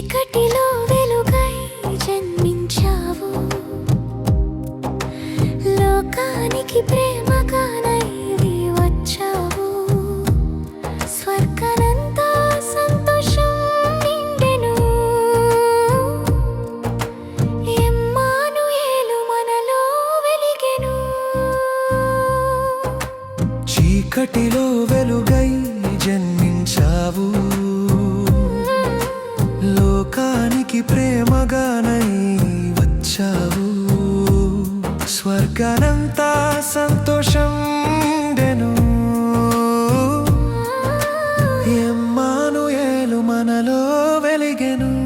చీకటిలో వెలుగై జన్మించావు. లోకానికి ప్రేమగా వచ్చావు. సంతోషం ఎమ్మాను చీకటిలో వెలుగై జన్మించావు. ప్రేమగానై వచ్చావు స్వర్గానంతా సంతోషం దెను. ఎమ్మాను ఏలు మనలో వెలిగెను.